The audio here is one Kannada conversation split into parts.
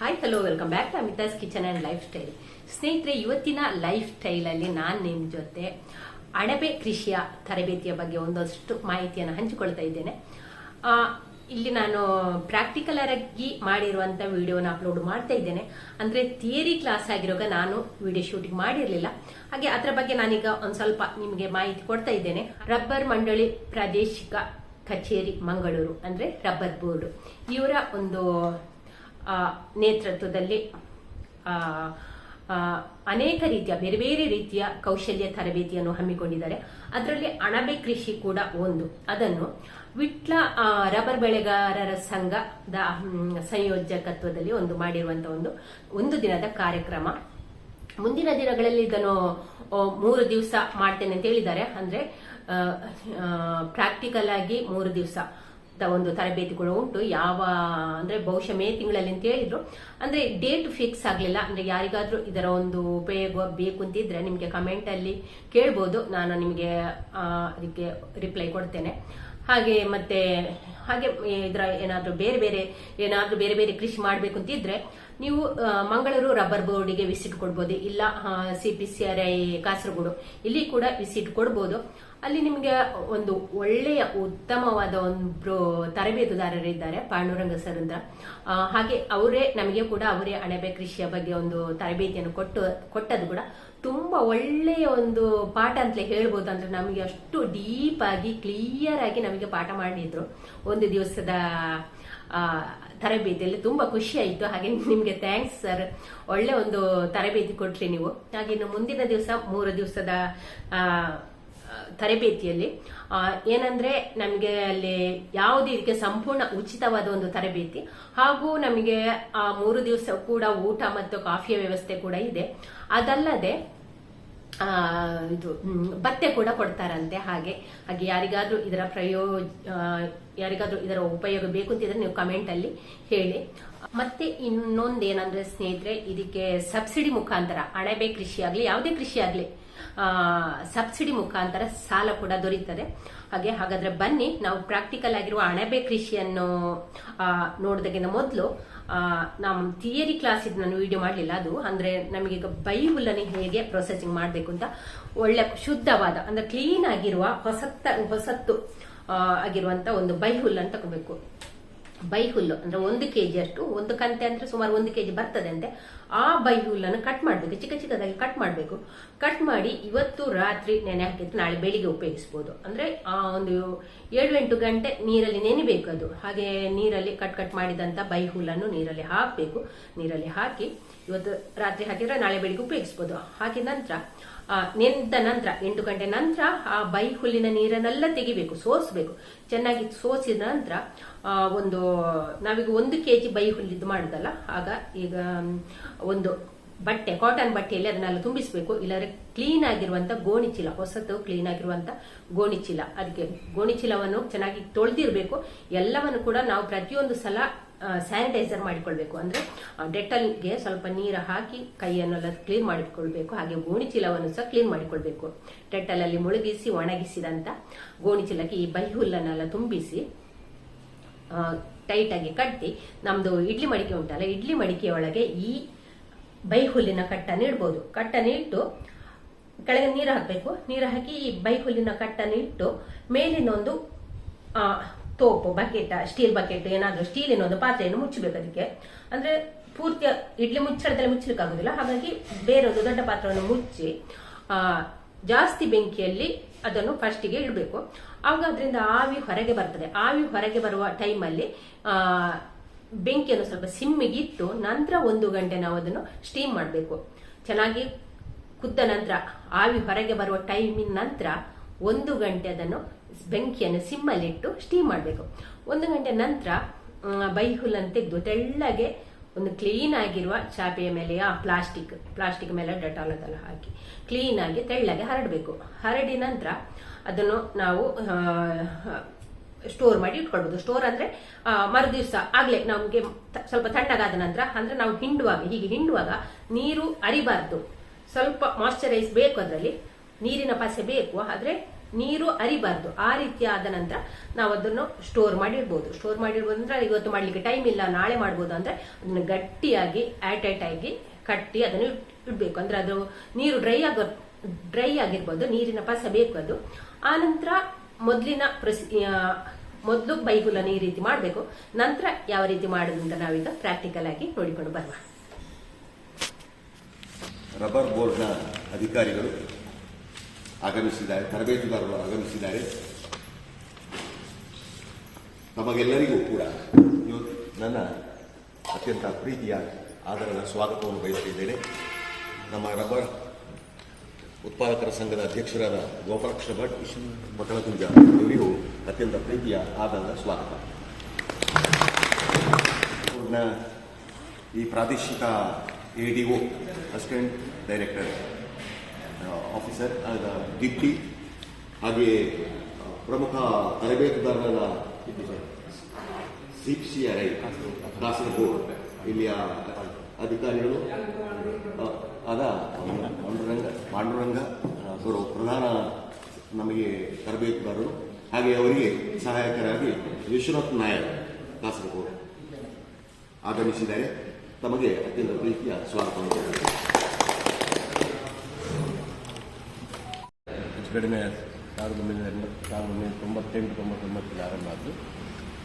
Hi hello welcome back to Amita's kitchen and lifestyle ಸ್ನೇಹಿತರೆ, ಇವತ್ತಿನ ಲೈಫ್ ಸ್ಟೈಲಲ್ಲಿ ನಾನು ನಿಮ್ಮ ಜೊತೆ ಅಣಬೆ ಕೃಷಿಯ ತರಬೇತಿಯ ಬಗ್ಗೆ ಒಂದಷ್ಟು ಮಾಹಿತಿಯನ್ನು ಹಂಚಿಕೊಳ್ತಾ ಇದ್ದೇನೆ. ಇಲ್ಲಿ ನಾನು ಪ್ರಾಕ್ಟಿಕಲ್ ಆಗಿ ಮಾಡಿರುವಂಥ ವಿಡಿಯೋನ ಅಪ್ಲೋಡ್ ಮಾಡ್ತಾ ಇದ್ದೇನೆ. ಅಂದರೆ ಥಿಯರಿ ಕ್ಲಾಸ್ ಆಗಿರುವಾಗ ನಾನು ವಿಡಿಯೋ ಶೂಟಿಂಗ್ ಮಾಡಿರಲಿಲ್ಲ. ಹಾಗೆ ಅದರ ಬಗ್ಗೆ ನಾನೀಗ ಒಂದು ಸ್ವಲ್ಪ ನಿಮಗೆ ಮಾಹಿತಿ ಕೊಡ್ತಾ ಇದ್ದೇನೆ. ರಬ್ಬರ್ ಮಂಡಳಿ ಪ್ರಾದೇಶಿಕ ಕಚೇರಿ ಮಂಗಳೂರು, ಅಂದರೆ ರಬ್ಬರ್ ಬೋರ್ಡ್. ಇವರ ಒಂದು ನೇತೃತ್ವದಲ್ಲಿ ಅನೇಕ ರೀತಿಯ, ಬೇರೆ ಬೇರೆ ರೀತಿಯ ಕೌಶಲ್ಯ ತರಬೇತಿಯನ್ನು ಹಮ್ಮಿಕೊಂಡಿದ್ದಾರೆ. ಅದರಲ್ಲಿ ಅಣಬೆ ಕೃಷಿ ಕೂಡ ಒಂದು. ಅದನ್ನು ವಿಟ್ಲ ರಬ್ಬರ್ ಬೆಳೆಗಾರರ ಸಂಘದ ಸಂಯೋಜಕತ್ವದಲ್ಲಿ ಒಂದು ಮಾಡಿರುವಂತಹ ಒಂದು ಒಂದು ದಿನದ ಕಾರ್ಯಕ್ರಮ. ಮುಂದಿನ ದಿನಗಳಲ್ಲಿ ಇದನ್ನು ಮೂರು ದಿವಸ ಮಾಡ್ತೇನೆ ಅಂತ ಹೇಳಿದ್ದಾರೆ. ಅಂದ್ರೆ ಪ್ರಾಕ್ಟಿಕಲ್ ಆಗಿ ಮೂರು ದಿವಸ. ಒಂದು ತರಬೇತಿಗಳು ಉಂಟು. ಯಾವ, ಅಂದ್ರೆ ಬಹುಶಃ ಮೇ ತಿಂಗಳಲ್ಲಿ ಅಂತ ಹೇಳಿದ್ರು. ಅಂದ್ರೆ ಡೇಟ್ ಫಿಕ್ಸ್ ಆಗ್ಲಿಲ್ಲ. ಅಂದ್ರೆ ಯಾರಿಗಾದ್ರೂ ಇದರ ಒಂದು ಉಪಯೋಗ ಬೇಕು ಅಂತಿದ್ರೆ ನಿಮ್ಗೆ ಕಮೆಂಟ್ ಅಲ್ಲಿ ಕೇಳ್ಬೋದು. ನಾನು ನಿಮಗೆ ಅದಕ್ಕೆ ರಿಪ್ಲೈ ಕೊಡ್ತೇನೆ. ಹಾಗೆ ಮತ್ತೆ, ಹಾಗೆ ಇದರ ಏನಾದ್ರೂ ಬೇರೆ ಬೇರೆ, ಏನಾದ್ರೂ ಬೇರೆ ಬೇರೆ ಕೃಷಿ ಮಾಡಬೇಕು ಅಂತಿದ್ರೆ ನೀವು ಮಂಗಳೂರು ರಬ್ಬರ್ ಬೋರ್ಡಿಗೆ ವಿಸಿಟ್ ಕೊಡ್ಬೋದು. ಇಲ್ಲ C P C R I Kasaragod. ಇಲ್ಲಿ ಕೂಡ ವಿಸಿಟ್ ಕೊಡ್ಬೋದು. ಅಲ್ಲಿ ನಿಮಗೆ ಒಂದು ಒಳ್ಳೆಯ ಉತ್ತಮವಾದ ಒಂದು ತರಬೇತುದಾರರಿದ್ದಾರೆ, ಪಾಂಡುರಂಗ ಸರ್ ಅಂತ. ಹಾಗೆ ಅವರೇ, ನಮಗೆ ಕೂಡ ಅವರೇ ಅಣಬೆ ಕೃಷಿಯ ಬಗ್ಗೆ ಒಂದು ತರಬೇತಿಯನ್ನು ಕೊಟ್ಟು, ಕೊಟ್ಟದ್ದು ಕೂಡ ತುಂಬಾ ಒಳ್ಳೆಯ ಒಂದು ಪಾಠ ಅಂತಲೇ ಹೇಳ್ಬೋದು ಅಂದ್ರೆ ನಮಗೆ ಅಷ್ಟು ಡೀಪ್ ಆಗಿ, ಕ್ಲಿಯರ್ ಆಗಿ ನಮಗೆ ಪಾಠ ಮಾಡಿದ್ರು. ಒಂದು ದಿವಸದ ತರಬೇತಿಯಲ್ಲಿ ತುಂಬಾ ಖುಷಿ ಆಯಿತು ಹಾಗೆ ನಿಮಗೆ ಥ್ಯಾಂಕ್ಸ್ ಸರ್ ಒಳ್ಳೆ ಒಂದು ತರಬೇತಿ ಕೊಟ್ರಿ ನೀವು. ಹಾಗೆ ಇನ್ನು ಮುಂದಿನ ದಿವಸ, ಮೂರು ದಿವಸದ ತರಬೇತಿಯಲ್ಲಿ ಏನಂದ್ರೆ ನಮಗೆ ಅಲ್ಲಿ ಯಾವುದೇ ಇದಕ್ಕೆ ಸಂಪೂರ್ಣ ಉಚಿತವಾದ ಒಂದು ತರಬೇತಿ. ಹಾಗೂ ನಮಗೆ ಆ ಮೂರು ದಿವಸ ಕೂಡ ಊಟ ಮತ್ತು ಕಾಫಿಯ ವ್ಯವಸ್ಥೆ ಕೂಡ ಇದೆ. ಅದಲ್ಲದೆ ಇದು ಭತ್ತೆ ಕೂಡ ಕೊಡ್ತಾರಂತೆ ಹಾಗೆ. ಹಾಗೆ ಯಾರಿಗಾದ್ರೂ ಇದರ ಪ್ರಯೋ ಯಾರಿಗಾದ್ರೂ ಇದರ ಉಪಯೋಗ ಬೇಕು ಅಂತಿದ್ರೆ ನೀವು ಕಮೆಂಟ್ ಅಲ್ಲಿ ಹೇಳಿ. ಮತ್ತೆ ಇನ್ನೊಂದೇನಂದ್ರೆ ಸ್ನೇಹಿತರೆ, ಇದಕ್ಕೆ ಸಬ್ಸಿಡಿ ಮುಖಾಂತರ, ಅಣಬೆ ಕೃಷಿ ಆಗ್ಲಿ, ಯಾವುದೇ ಕೃಷಿ ಆಗ್ಲಿ ಸಬ್ಸಿಡಿ ಮುಖಾಂತರ ಸಾಲ ಕೂಡ ದೊರೀತದೆ. ಹಾಗೆ ಹಾಗಾದ್ರೆ ಬನ್ನಿ, ನಾವು ಪ್ರಾಕ್ಟಿಕಲ್ ಆಗಿರುವ ಅಣಬೆ ಕೃಷಿಯನ್ನು ನೋಡಿದಾಗಿನ ಮೊದಲು ನಮ್ಮ ಥಿಯರಿ ಕ್ಲಾಸ್ ಇದು ನಾನು ವಿಡಿಯೋ ಮಾಡಲಿಲ್ಲ ಅದು. ಅಂದ್ರೆ ನಮಗೀಗ ಬೈಬಲ್ ಅನ್ನು ಹೇಗೆ ಪ್ರೊಸೆಸಿಂಗ್ ಮಾಡಬೇಕು ಅಂತ ಒಳ್ಳೆ ಶುದ್ಧವಾದ, ಅಂದ್ರೆ ಕ್ಲೀನ್ ಆಗಿರುವ ಹೊಸತ್ತ, ಹೊಸತ್ತು ಆಗಿರುವಂಥ ಒಂದು ಬೈಹುಲ್ಲನ್ನು ತಗೋಬೇಕು. ಬೈ ಹುಲ್ಲು ಅಂದ್ರೆ ಒಂದು ಕೆಜಿ ಅಷ್ಟು, ಒಂದು ಕಂತೆ ಅಂದ್ರೆ ಸುಮಾರು ಒಂದು ಕೆಜಿ ಬರ್ತದೆ ಅಂತೆ ಆ ಬೈ ಹುಲ್ಲನ್ನು ಕಟ್ ಮಾಡಬೇಕು, ಚಿಕ್ಕ ಚಿಕ್ಕದಾಗಿ ಕಟ್ ಮಾಡಬೇಕು. ಕಟ್ ಮಾಡಿ ಇವತ್ತು ರಾತ್ರಿ ನೆನೆ ಹಾಕಿದ್ರೆ ನಾಳೆ ಬೆಳಿಗ್ಗೆ ಉಪಯೋಗಿಸಬಹುದು ಅಂದ್ರೆ ಆ ಒಂದು ಏಳು ಎಂಟು ಗಂಟೆ ನೀರಲ್ಲಿ ನೆನೆಬೇಕು ಅದು. ಹಾಗೆ ನೀರಲ್ಲಿ ಕಟ್ ಕಟ್ ಮಾಡಿದಂತ ಬೈ ಹುಲ್ಲನ್ನು ನೀರಲ್ಲಿ ಹಾಕಬೇಕು. ನೀರಲ್ಲಿ ಹಾಕಿ ಇವತ್ತು ರಾತ್ರಿ ಹಾಕಿದ್ರೆ ನಾಳೆ ಬೆಳಿಗ್ಗೆ ಉಪಯೋಗಿಸಬಹುದು ಹಾಕಿದ ನಂತರ ನೆಂದ ನಂತರ, ಎಂಟು ಗಂಟೆ ನಂತರ ಆ ಬೈ ಹುಲ್ಲಿನ ನೀರನ್ನೆಲ್ಲ ತೆಗಿಬೇಕು, ಸೋಸಬೇಕು. ಚೆನ್ನಾಗಿ ಸೋಸಿದ ನಂತರ ಒಂದು, ನಾವೀಗ ಒಂದು ಕೆಜಿ ಬೈ ಹುಲ್ಲಿದ್ದು ಮಾಡುದಲ್ಲ, ಆಗ ಈಗ ಒಂದು ಬಟ್ಟೆ ಕಾಟನ್ ಬಟ್ಟೆಯಲ್ಲಿ ಅದನ್ನೆಲ್ಲ ತುಂಬಿಸಬೇಕು. ಇಲ್ಲಾಂದ್ರೆ ಕ್ಲೀನ್ ಆಗಿರುವಂತ ಗೋಣಿ ಚೀಲ, ಹೊಸತು ಕ್ಲೀನ್ ಆಗಿರುವಂತ ಗೋಣಿ ಚೀಲ. ಅದಕ್ಕೆ ಗೋಣಿ ಚೀಲವನ್ನು ಚೆನ್ನಾಗಿ ತೊಳೆದಿರಬೇಕು. ಎಲ್ಲವನ್ನು ಕೂಡ ನಾವು ಪ್ರತಿಯೊಂದು ಸಲ ಸ್ಯಾನಿಟೈಸರ್ ಮಾಡಿಕೊಳ್ಬೇಕು. ಅಂದ್ರೆ ಡೆಟಲ್ಗೆ ಸ್ವಲ್ಪ ನೀರು ಹಾಕಿ ಕೈಯನ್ನೆಲ್ಲ ಕ್ಲೀನ್ ಮಾಡಿಕೊಳ್ಬೇಕು ಹಾಗೆ ಗೋಣಿ ಚೀಲವನ್ನು ಸಹ ಕ್ಲೀನ್ ಮಾಡಿಕೊಳ್ಬೇಕು. ಡೆಟಲ್ ಅಲ್ಲಿ ಮುಳುಗಿಸಿ, ಒಣಗಿಸಿದಂತ ಗೋಣಿ ಚೀಲಕ್ಕೆ ಈ ಬೈ ಹುಲ್ಲನ್ನೆಲ್ಲ ತುಂಬಿಸಿ ಟೈಟ್ ಆಗಿ ಕಟ್ಟಿ, ನಮ್ದು ಇಡ್ಲಿ ಮಡಿಕೆ ಉಂಟಲ್ಲ, ಇಡ್ಲಿ ಮಡಿಕೆ ಒಳಗೆ ಈ ಬೈ ಹುಲ್ಲಿನ ಕಟ್ಟನ್ನು ಇಡ್ಬೋದು. ಕಟ್ಟನ್ನು ಇಟ್ಟು ಕೆಳಗೆ ನೀರು ಹಾಕಬೇಕು. ನೀರು ಹಾಕಿ ಈ ಬೈ ಹುಲ್ಲಿನ ಕಟ್ಟನ್ನು ಇಟ್ಟು ಮೇಲಿನೊಂದು ತೋಪು ಬಕೆಟ್ ಸ್ಟೀಲ್ ಬಕೆಟ್ ಏನಾದ್ರೂ ಸ್ಟೀಲಿನ ಒಂದು ಪಾತ್ರೆಯನ್ನು ಮುಚ್ಚಬೇಕು ಅದಕ್ಕೆ. ಅಂದ್ರೆ ಪೂರ್ತಿ ಇಡ್ಲಿ ಮುಚ್ಚಳದಲ್ಲಿ ಮುಚ್ಚಲಿಕ್ಕೆ ಆಗುದಿಲ್ಲ. ಹಾಗಾಗಿ ಬೇರೊಂದು ದೊಡ್ಡ ಪಾತ್ರವನ್ನು ಮುಚ್ಚಿ ಆ, ಜಾಸ್ತಿ ಬೆಂಕಿಯಲ್ಲಿ ಅದನ್ನು ಫಸ್ಟಿಗೆ ಇಡಬೇಕು. ಆವಾಗ ಅದರಿಂದ ಆವಿ ಹೊರಗೆ ಬರ್ತದೆ. ಆವಿ ಹೊರಗೆ ಬರುವ ಟೈಮಲ್ಲಿ ಆ ಬೆಂಕಿಯನ್ನು ಸ್ವಲ್ಪ ಸಿಮ್ಮಿಗೆ ಇಟ್ಟು ನಂತರ ಒಂದು ಗಂಟೆ ನಾವು ಅದನ್ನು ಸ್ಟೀಮ್ ಮಾಡಬೇಕು. ಚೆನ್ನಾಗಿ ಕುದ್ದ ನಂತರ ಆವಿ ಹೊರಗೆ ಬರುವ ಟೈಮಿನ ನಂತರ ಒಂದು ಗಂಟೆ ಅದನ್ನು ಬೆಂಕಿಯನ್ನು ಸಿಮ್ಮಲ್ಲಿಟ್ಟು ಸ್ಟೀಮ್ ಮಾಡಬೇಕು. ಒಂದು ಗಂಟೆ ನಂತರ ಬೈ ಹುಲ್ಲನ್ನು ತೆಗೆದು ತೆಳ್ಳಗೆ ಒಂದು ಕ್ಲೀನ್ ಆಗಿರುವ ಚಾಪೆಯ ಮೇಲೆ, ಆ ಪ್ಲಾಸ್ಟಿಕ್ ಪ್ಲಾಸ್ಟಿಕ್ ಮೇಲೆ ಡೆಟಾಲ್ ಅದೆಲ್ಲ ಹಾಕಿ ಕ್ಲೀನ್ ಆಗಿ ತೆಳ್ಳಗೆ ಹರಡಬೇಕು. ಹರಡಿ ನಂತರ ಅದನ್ನು ನಾವು ಸ್ಟೋರ್ ಮಾಡಿ ಇಟ್ಕೊಳ್ಬಹುದು ಸ್ಟೋರ್ ಅಂದ್ರೆ ಮರುದಿವಸ ಆಗ್ಲೇ ನಮಗೆ ಸ್ವಲ್ಪ ತಣ್ಣಗಾದ ನಂತರ, ಅಂದ್ರೆ ನಾವು ಹಿಂಡುವಾಗ, ಹೀಗೆ ಹಿಂಡುವಾಗ ನೀರು ಅರಿಬಾರ್ದು. ಸ್ವಲ್ಪ ಮಾಯ್ಚರೈಸ್ ಬೇಕು ಅದರಲ್ಲಿ. ನೀರಿನ ಪಸೆ ಬೇಕು, ಆದ್ರೆ ನೀರು ಅರಿಬಾರ್ದು. ಆ ರೀತಿ ಆದ ನಂತರ ನಾವು ಅದನ್ನು ಸ್ಟೋರ್ ಮಾಡಿಡ್ಬೋದು ಸ್ಟೋರ್ ಮಾಡಿರ್ಬೋದು ಅಂದ್ರೆ ಇವತ್ತು ಮಾಡ್ಲಿಕ್ಕೆ ಟೈಮ್ ಇಲ್ಲ, ನಾಳೆ ಮಾಡ್ಬೋದು ಅಂದ್ರೆ ಅದನ್ನ ಗಟ್ಟಿಯಾಗಿ ಏರ್ಟೈಟ್ ಆಗಿ ಕಟ್ಟಿ ಅದನ್ನು ಇಡ್ಬೇಕು. ಅಂದ್ರೆ ಅದು ನೀರು ಡ್ರೈ ಆಗೋ ಡ್ರೈ ಆಗಿರ್ಬೋದು. ನೀರಿನ ಪಸ ಬೇಕು ಅದು. ಆ ನಂತರ ಮೊದಲಿನ ಪ್ರಸಿ ಮೊದಲು ಬೈಗುಲನ ಈ ರೀತಿ ಮಾಡಬೇಕು. ನಂತರ ಯಾವ ರೀತಿ ಮಾಡೋದು ಅಂತ ನಾವೀಗ ಪ್ರಾಕ್ಟಿಕಲ್ ಆಗಿ ನೋಡಿಕೊಂಡು ಬರುವ. ರಬ್ಬರ್ ಬೋರ್ಡ್ನ ಅಧಿಕಾರಿಗಳು ಆಗಮಿಸಿದ್ದಾರೆ, ತರಬೇತುದಾರರು ಆಗಮಿಸಿದ್ದಾರೆ. ನಮಗೆಲ್ಲರಿಗೂ ಕೂಡ ಇವತ್ತು ನನ್ನ ಅತ್ಯಂತ ಪ್ರೀತಿಯ ಆದರದ ಸ್ವಾಗತವನ್ನು ಬಯಸುತ್ತಿದ್ದೇನೆ ನಮ್ಮ ರಬ್ಬರ್ ಉತ್ಪಾದಕರ ಸಂಘದ ಅಧ್ಯಕ್ಷರಾದ ಗೋಪಾಲಕೃಷ್ಣ ಭಟ್ ಮಕ್ಕಳಕುಂಜ ಇವರಿಗೂ ಅತ್ಯಂತ ಪ್ರೀತಿಯ ಆದರದ ಸ್ವಾಗತ. ಈ ಪ್ರಾದೇಶಿಕ A D O, assistant director officer ಆದ ಡಿಪ್ಟಿ, ಹಾಗೆಯೇ ಪ್ರಮುಖ ತರಬೇತುದಾರರಾದ C C R I Kasaragod ಇಲ್ಲಿಯ ಅಧಿಕಾರಿಗಳು ಆದ ಪಾಂಡುರಂಗ ಪಾಂಡುರಂಗ ಅವರು ಪ್ರಧಾನ ನಮಗೆ ತರಬೇತುದಾರರು ಹಾಗೆ ಅವರಿಗೆ ಸಹಾಯಕರಾಗಿ ವಿಶ್ವನಾಥ್ ನಾಯರ್ ಕಾಸರಗೋಡು ಆಗಮಿಸಿದ್ದಾರೆ. ತಮಗೆ ಅತ್ಯಂತ ಪ್ರೀತಿಯ ಸ್ವಾಗತವನ್ನು ಕಡಿಮೆ ಸಾವಿರದ ಒಂಬೈನೂರ ಎಂಬತ್ತು ಸಾವಿರದ ಒಂಬೈನೂರ ತೊಂಬತ್ತೆಂಟು, ತೊಂಬತ್ತೊಂಬತ್ತರಲ್ಲಿ ಆರಂಭ ಆದ್ದು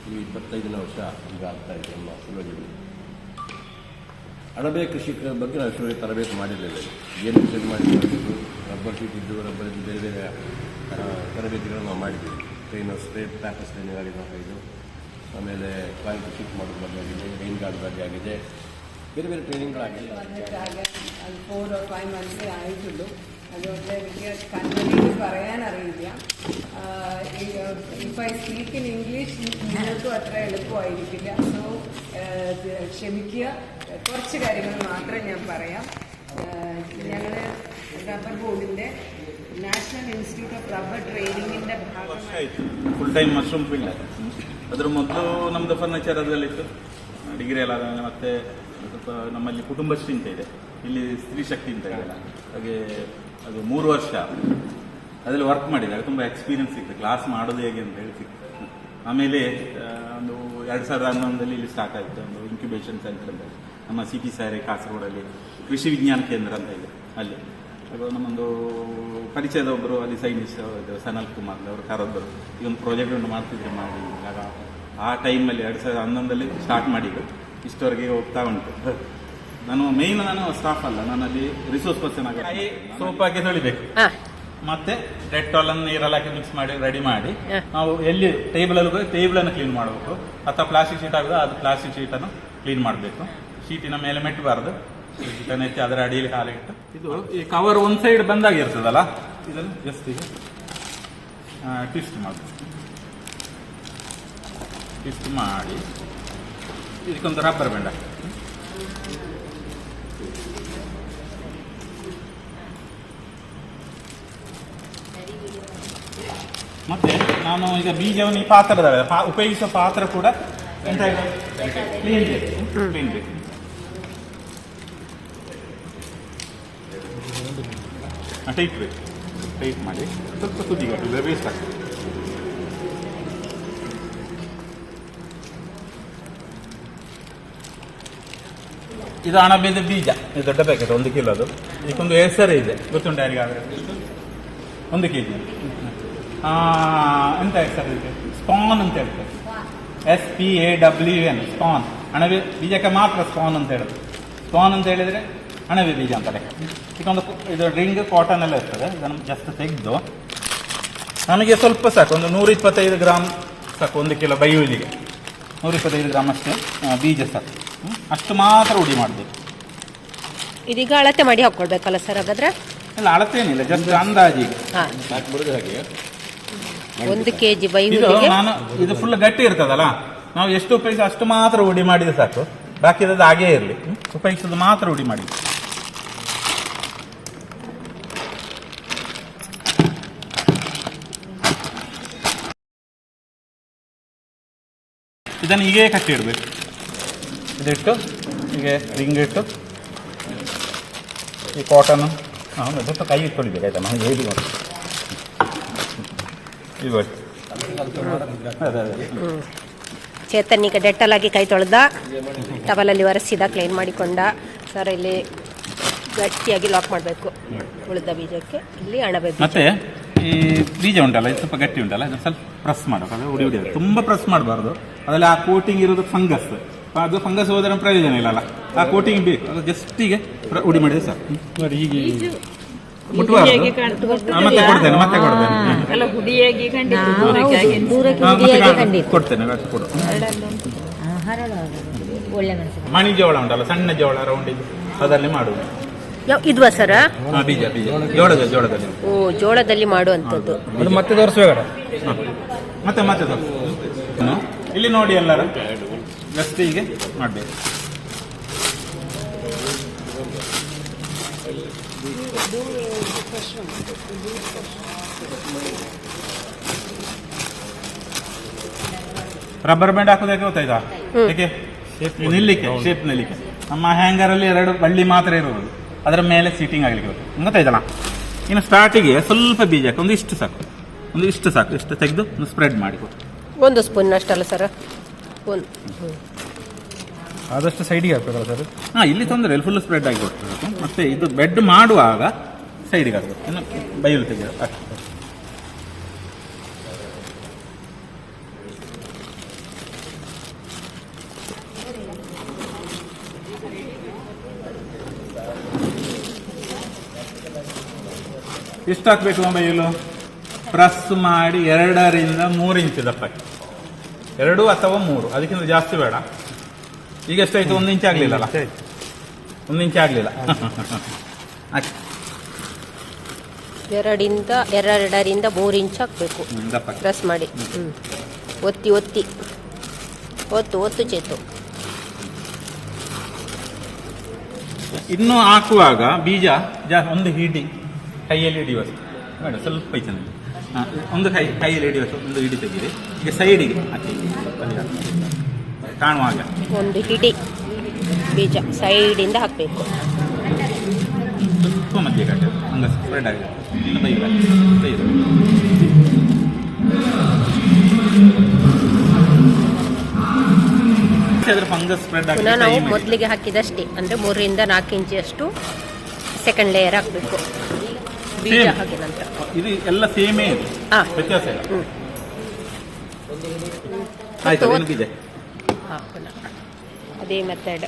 ಈ ಇಪ್ಪತ್ತೈದನೇ ವರ್ಷ ಈಗ ಆಗ್ತಾ ಇದೆ ನಮ್ಮ ಸುಲಭದಲ್ಲಿ. ಅಣಬೆ ಕೃಷಿಕರ ಬಗ್ಗೆ ನಾವು ವಿಶ್ವದಲ್ಲಿ ತರಬೇತಿ ಮಾಡಿರಲಿಲ್ಲ. ಏನು ಕೃಷಿ ಮಾಡಿದ್ದು ರಬ್ಬರ್ ಶೀಟ್ ಇದ್ದು ರಬ್ಬರ್ ಇದ್ದು ಬೇರೆ ಬೇರೆ ತರಬೇತಿಗಳನ್ನು ನಾವು ಮಾಡಿದ್ದೀವಿ ಟ್ರೈನರ್ ಸ್ಟ್ರೇಟ್ ಪ್ಯಾಕಸ್ ಟ್ರೈನಿಗಾಗಿ ಮಾಡಿದ್ದು ಆಮೇಲೆ ಕಾಯಿಲ್ ಶೀಟ್ ಮಾಡೋದು ಬಗ್ಗೆ ಆಗಿದೆ ರೈನ್ ಗಾರ್ಡ್ ಬಗ್ಗೆ ಆಗಿದೆ. ಬೇರೆ ಬೇರೆ ಟ್ರೈನಿಂಗ್ಗಳಾಗಿದೆ ಫೋರ್ ಫೈವ್ ಮಂತ್ಸ್ ಆಯಿತು അതുകൊണ്ട് എനിക്ക് കന്നഡയിൽ പറയാൻ അറിയില്ല if I speak in English നിങ്ങൾക്കും അത്ര എളുപ്പമായിരിക്കില്ല സോ ക്ഷമിക്കുക കുറച്ച് കാര്യങ്ങൾ മാത്രം ഞാൻ പറയാം ഞങ്ങൾ റബ്ബർ ബോർഡിൻ്റെ നാഷണൽ ഇൻസ്റ്റിറ്റ്യൂട്ട് ഓഫ് റബ്ബർ ട്രെയിനിങ്ങിൻ്റെ ഭാഗമായി ಫುಲ್ ಟೈಮ್ ಮಶ್ರೂಮ್ ಫೀಲ್ಡ್ ಅದ್ರ ಮೊದಲು ನಮ್ಮದು ಫರ್ನಿಚರ್ ಅದರಲ್ಲಿತ್ತು ಡಿಗ್ರಿ ಎಲ್ಲ ಆದಮೇಲೆ ಮತ್ತೆ ಸ್ವಲ್ಪ ನಮ್ಮಲ್ಲಿ ಕುಟುಂಬಶ್ರೀ ಅಂತ ಇದೆ ಇಲ್ಲಿ ಸ್ತ್ರೀ ಶಕ್ತಿ ಅಂತ ಇದೆ ಹಾಗೆ ಅದು ಮೂರು ವರ್ಷ. ಅದರಲ್ಲಿ ವರ್ಕ್ ಮಾಡಿದಾಗ ತುಂಬ ಎಕ್ಸ್ಪೀರಿಯನ್ಸ್ ಸಿಕ್ತು. ಕ್ಲಾಸ್ ಮಾಡೋದು ಹೇಗೆ ಅಂತ ಹೇಳಿ ಸಿಕ್ತು. ಆಮೇಲೆ ಒಂದು ಎರಡು ಸಾವಿರದ ಹನ್ನೊಂದರಲ್ಲಿ ಇಲ್ಲಿ ಸ್ಟಾರ್ಟ್ ಆಯಿತು. ಒಂದು ಇನ್ಕ್ಯುಬೇಷನ್ ಸೆಂಟರ್ ಅಂತ ನಮ್ಮ ಸಿ ಪಿ ಸಾರೆ ಕಾಸರಗೋಡಲ್ಲಿ ಕೃಷಿ ವಿಜ್ಞಾನ ಕೇಂದ್ರ ಅಂತ ಇದೆ ಅಲ್ಲಿ. ಅದು ನಮ್ಮೊಂದು ಪರಿಚಯದ ಒಬ್ಬರು ಅಲ್ಲಿ ಸೈನಿಸ್ಟ್ ಇದು ಸನಲ್ ಕುಮಾರ್ ಅವರು ಕರೆದ್ರು ಈ ಒಂದು ಪ್ರಾಜೆಕ್ಟ್ ಒಂದು ಮಾಡ್ತಿದ್ರು ಮಾಡಿ. ಆ ಟೈಮಲ್ಲಿ ಎರಡು ಸಾವಿರದ ಹನ್ನೊಂದರಲ್ಲಿ ಸ್ಟಾರ್ಟ್ ಮಾಡಿದ್ದು. ಇಷ್ಟವರೆಗೆ ಹೋಗ್ತಾ ಉಂಟು. ನಾನು ಮೇಯ್ನ್ ನಾನು ಸ್ಟಾಫ್ ಅಲ್ಲ ನಾನು ಅಲ್ಲಿ ರಿಸೋರ್ಸ್ ಪರ್ಸನ್ ಆಗಿ ಸೋಪ್ ಹಾಕಿ ತೊಳಿಬೇಕು. ಮತ್ತೆ ಮತ್ತೆ ಟಾಲ್ ಅನ್ನು ನೀರಲ್ಲಿ ಹಾಕಿ ಮಿಕ್ಸ್ ಮಾಡಿ ರೆಡಿ ಮಾಡಿ. ನಾವು ಎಲ್ಲಿ ಟೇಬಲ್ ಅಲ್ಲಿ ಹೋಗಿ ಟೇಬಲ್ ಅನ್ನು ಕ್ಲೀನ್ ಮಾಡಬೇಕು. ಅಥವಾ ಪ್ಲಾಸ್ಟಿಕ್ ಶೀಟ್ ಆಗುದು ಅದು ಪ್ಲಾಸ್ಟಿಕ್ ಶೀಟ್ ಅನ್ನು ಕ್ಲೀನ್ ಮಾಡಬೇಕು. ಶೀಟಿನ ಮೇಲೆ ಮೆಟ್ಟಬಾರದು. ಶೀಟನ್ನು ಎತ್ತಿ ಅದರ ಅಡಿಯಲ್ಲಿ ಇಟ್ಟು ಇದು ಈ ಕವರ್ ಒಂದ್ ಸೈಡ್ ಬಂದಾಗಿರ್ತದಲ್ಲ ಇದನ್ನು ಜಸ್ಟ್ ಈಗ ಟ್ವಿಸ್ಟ್ ಮಾಡಬೇಕು. ಟ್ವಿಸ್ಟ್ ಮಾಡಿ ಇದಕ್ಕೊಂದು ರಬ್ಬರ್ ಬೆಂಡ್ ಹಾಕಿ. ಮತ್ತೆ ನಾನು ಈಗ ಬೀಜವನ್ನು ಈ ಪಾತ್ರದ ಪಾ- ಉಪಯೋಗಿಸುವ ಪಾತ್ರ ಕೂಡ ಎಂತ ಕ್ಲೀನ್ ಬೇಕು. ಕ್ಲೀನ್ ಬೇಕು. ಟೈಟ್ ಬೇಕು. ಟೈಟ್ ಮಾಡಿ ಸ್ವಲ್ಪ ತುದಿಗೆ ವೇಸ್ಟ್ ಆಗ್ತದೆ. ಇದು ಅಣಬೆದ ಬೀಜ. ಇದು ದೊಡ್ಡ ಪ್ಯಾಕೆಟ್ ಒಂದು ಕಿಲೋ ಅದು. ಇದಕ್ಕೊಂದು ಹೆಸರು ಇದೆ. ಗೊತ್ತುಂಟು ಯಾರಿಗಾದ್ರೆ? ಒಂದು ಕೆ ಜಿ ಎಂತ ಹೇಳ್ತಾರೆ ಇದೆ ಸ್ಪಾನ್ ಅಂತ ಹೇಳ್ತಾರೆ. S P A W N spawn ಅಣಬೆ ಬೀಜಕ್ಕೆ ಮಾತ್ರ ಸ್ಪಾನ್ ಅಂತ ಹೇಳುದು. ಸ್ಪಾನ್ ಅಂತ ಹೇಳಿದ್ರೆ ಅಣಬೆ ಬೀಜ ಅಂತ ಲೆಕ್ಕ. ಇದು ರಿಂಗ್ ಕಾಟನ್ ಎಲ್ಲ ಇರ್ತದೆ. ಇದನ್ನು ಜಸ್ಟ್ ತೆಗೆದು. ನನಗೆ ಸ್ವಲ್ಪ ಸಾಕು. ಒಂದು ನೂರ ಇಪ್ಪತ್ತೈದು ಗ್ರಾಮ್ ಸಾಕು. ಒಂದು ಕಿಲೋ ಬೈಯುಲಿಗೆ ನೂರ ಇಪ್ಪತ್ತೈದು ಗ್ರಾಮ್ ಅಷ್ಟು ಬೀಜ ಸಾಕು. ಅಷ್ಟು ಮಾತ್ರ ಉಡಿ ಮಾಡಬೇಕು. ಇದೀಗ ಅಳತೆ ಮಾಡಿ ಹಾಕೊಳ್ಬೇಕಲ್ಲ ಸರ್ ಹಾಗಾದ್ರೆ? ಇಲ್ಲ ಅಳತೇನಿಲ್ಲ ಜಸ್ಟ್ ಅಂದಾಜಿಗೆ. ಹಾಗೆ. ಒಂದು ಕೆಜಿ ನಾನು ಇದು ಫುಲ್ ಗಟ್ಟಿ ಇರ್ತದಲ್ಲ? ನಾವು ಎಷ್ಟು ಉಪಯೋಗಿಸಿ ಅಷ್ಟು ಮಾತ್ರ ಉಡಿ ಮಾಡಿದ್ರೆ ಸಾಕು. ಬಾಕಿದದ್ದು ಹಾಗೇ ಇರಲಿ. ಉಪಯೋಗಿಸೋದು ಮಾತ್ರ ಉಡಿ ಮಾಡಿ. ಇದನ್ನು ಹೀಗೆ ಕಟ್ಟಿ ಇಡಬೇಕು. ಇದಿಟ್ಟು ಹೀಗೆ ರಿಂಗ್ ಇಟ್ಟು ಈ ಕಾಟನ್ ಹಾಂ ಸ್ವಲ್ಪ ಕೈ ಇಟ್ಕೊಂಡಿದ್ದೀರಿ ಆಯ್ತಾ? ನಾನು ಹೇಳಿ ಮಾಡಿ ಇವಾಗ ಅದೇ ಅದೇ ಚೇತನ್ ಈಗ ಡೆಟ್ಟಲ್ ಆಗಿ ಕೈ ತೊಳೆದ ಟವಲಲ್ಲಿ ಒರೆಸಿದ ಕ್ಲೀನ್ ಮಾಡಿಕೊಂಡ. ಸರ್ ಇಲ್ಲಿ ಗಟ್ಟಿಯಾಗಿ ಲಾಕ್ ಮಾಡಬೇಕು. ಉಳಿದ ಬೀಜಕ್ಕೆ ಇಲ್ಲಿ ಅಣಬೇಕು ಬೀಜ. ಮತ್ತೆ ಈ ಬೀಜ ಉಂಟಲ್ಲ ಇದು ಸ್ವಲ್ಪ ಗಟ್ಟಿ ಉಂಟಲ್ಲ ಸ್ವಲ್ಪ ಪ್ರೆಸ್ ಮಾಡಬೇಕು ಅದು ಉಡಿ ಉಡಿ ತುಂಬ ಪ್ರೆಸ್ ಮಾಡಬಾರ್ದು. ಅದರಲ್ಲಿ ಆ ಕೋಟಿಂಗ್ ಇರೋದು ಫಂಗಸ್ ಅದು ಫಂಗಸ್ ಹೋದ್ರೆ ಪ್ರಯೋಜನ ಇಲ್ಲ ಅಲ್ಲ ಆ ಕೋಟಿಂಗ್ ಬೇಕು. ಅದು ಜಸ್ಟ್ ಈಗ ಉಡಿ ಮಾಡಿದೆ ಸರ್ ಮುಟ್ಟಬಾರ್ದು ಹಾ, ಮತ್ತೆ ಕೊಡ್ತೇನೆ ಮತ್ತೆ ಕೊಡ್ತೇನೆ. ಹ್ಮ್. ಅಲ್ಲ ಹುಡಿಯಾಗಿ ಕಂಡಿದ್ದು ಕೊಡ್ತೇನೆ. ಕೊಡು. ಮಣಿ ಜೋಳ ಉಂಟಲ್ಲ ಸಣ್ಣ ಜೋಳ ರೌಂಡ್ ಇದು. ಅದರಲ್ಲಿ ಮಾಡುದು. ಯಾವ ಇದ್ವಾ ಸರ? ಹಾ ಬೀಜ ಬೀಜ. ಜೋಳದಲ್ಲಿ ಜೋಳದಲ್ಲಿ. ಓ ಜೋಳದಲ್ಲಿ ಮಾಡುವಂಥದ್ದು. ಅದು ಮತ್ತೆ ತೋರಿಸ್ಬೇಕಾರ. ಮತ್ತೆ ಮತ್ತೆ ತೋರ್ಸು. ಇಲ್ಲಿ ನೋಡಿ ಎಲ್ಲರೂ. ರಸ್ತೆಗೆ ಹೀಗೆ ರಬ್ಬರ್ ಬ್ಯಾಂಡ್ ಹಾಕೋದಕ್ಕೆ ಗೊತ್ತಾಯ್ತಾ? ಈ ನಿಲ್ಲಿಕ್ಕೆ ಶೇಪ್ ನಿಲ್ಲಿಕ್ಕೆ ನಮ್ಮ ಹ್ಯಾಂಗರ್ ಅಲ್ಲಿ ಎರಡು ಬಳ್ಳಿ ಮಾತ್ರ ಇರೋದು. ಅದರ ಮೇಲೆ ಸೀಟಿಂಗ್ ಆಗ್ಲಿಕ್ಕೆ ಗೊತ್ತು. ಗೊತ್ತಾಯ್ತಲ್ಲ? ಇನ್ನು ಸ್ಟಾರ್ಟಿಗೆ ಸ್ವಲ್ಪ ಬೀಜ ಹಾಕಿ ಒಂದು ಇಷ್ಟು ಸಾಕು. ಒಂದು ಇಷ್ಟು ಸಾಕು. ಇಷ್ಟು ತೆಗೆದು ಒಂದು ಸ್ಪ್ರೆಡ್ ಮಾಡಿ ಕೊಡು ಒಂದು ಸ್ಪೂನ್ ಅಷ್ಟಲ್ಲ ಸರ್ ಒಂದು. ಆದಷ್ಟು ಸೈಡಿಗೆ ಹಾಕ್ಬೇಕಲ್ಲ ಸರ್ ಹಾಂ ಇಲ್ಲಿ ತೊಂದರೆ ಇಲ್ಲ. ಫುಲ್ ಸ್ಪ್ರೆಡ್ ಆಗಿ ಕೊಡ್ತಾರೆ ಮತ್ತೆ ಇದು ಬೆಡ್ ಮಾಡುವಾಗ ಸೈಡಿಗೆ ಹಾಕಬೇಕು ಇನ್ನು ಬೈಲು ತೆಗೆದು ಎಷ್ಟು ಹಾಕ್ಬೇಕು ಬೈಯಲು ಪ್ರೆಸ್ ಮಾಡಿ ಎರಡರಿಂದ ಮೂರು ಇಂಚು ದಪ್ಪಕ್ಕೆ ಎರಡು ಅಥವಾ ಮೂರು ಅದಕ್ಕಿಂತ ಜಾಸ್ತಿ ಬೇಡ ಈಗ ಎಷ್ಟಾಯ್ತು ಒಂದು ಇಂಚ್ ಆಗಲಿಲ್ಲಲ್ಲ ಒಂದು ಇಂಚ್ ಆಗಲಿಲ್ಲ. ಎರಡಿಂದ ಎರಡರಿಂದ ಮೂರು ಇಂಚ್ ಹಾಕಬೇಕು. ಪ್ರೆಸ್ ಮಾಡಿ. ಹ್ಞೂ ಒತ್ತಿ ಒತ್ತಿ. ಒತ್ತು ಒತ್ತು ಚೇತು. ಇನ್ನು ಹಾಕುವಾಗ ಬೀಜ ಜಾ ಒಂದು ಹಿಡಿ ಕೈಯಲ್ಲಿ ಹಿಡಿಯುವಷ್ಟು ಬೇಡ ಸ್ವಲ್ಪ ಚೆನ್ನಾಗಿ ಹಾ, ಒಂದು ಕೈ ಕೈಯಲ್ಲಿ ಹಿಡಿಯುವಷ್ಟು ಒಂದು ಹಿಡಿ ತೆಗೀರಿ ಈಗ ಸೈಡಿಗೆ ಹಾಕಿ. ಅಲ್ಲಿ ಹಾಕಿ. ಕಾಣುವ ಹಾಗೆ ಒಂದು ಹಿಡಿ ಬೀಜ ಸೈಡಿಂದ ಹಾಕಬೇಕು. ಸ್ವಲ್ಪ ಮಧ್ಯೆ ಕಟ್ಟಿ ಹಂಗ ಸ್ಪ್ರೆಡ್ ಆಗಿದೆ ಫಂಗಸ್ ಸ್ಪ್ರೆಡ್ ನಾವು ಮೊದಲಿಗೆ ಹಾಕಿದಷ್ಟೇ ಅಂದರೆ ಮೂರರಿಂದ ನಾಲ್ಕು ಇಂಚಿಯಷ್ಟು ಸೆಕೆಂಡ್ ಲೇಯರ್ ಹಾಕಬೇಕು. ಬೀಜ ನಂತರ. ಇದು ಎಲ್ಲ ಸೇಮೇ ಇದೆ? ಹಾ. ವ್ಯತ್ಯಾಸ ಇಲ್ಲ. ಆಯ್ತು ಬೀಜ? ಅದೇ ಮೆಥಡ್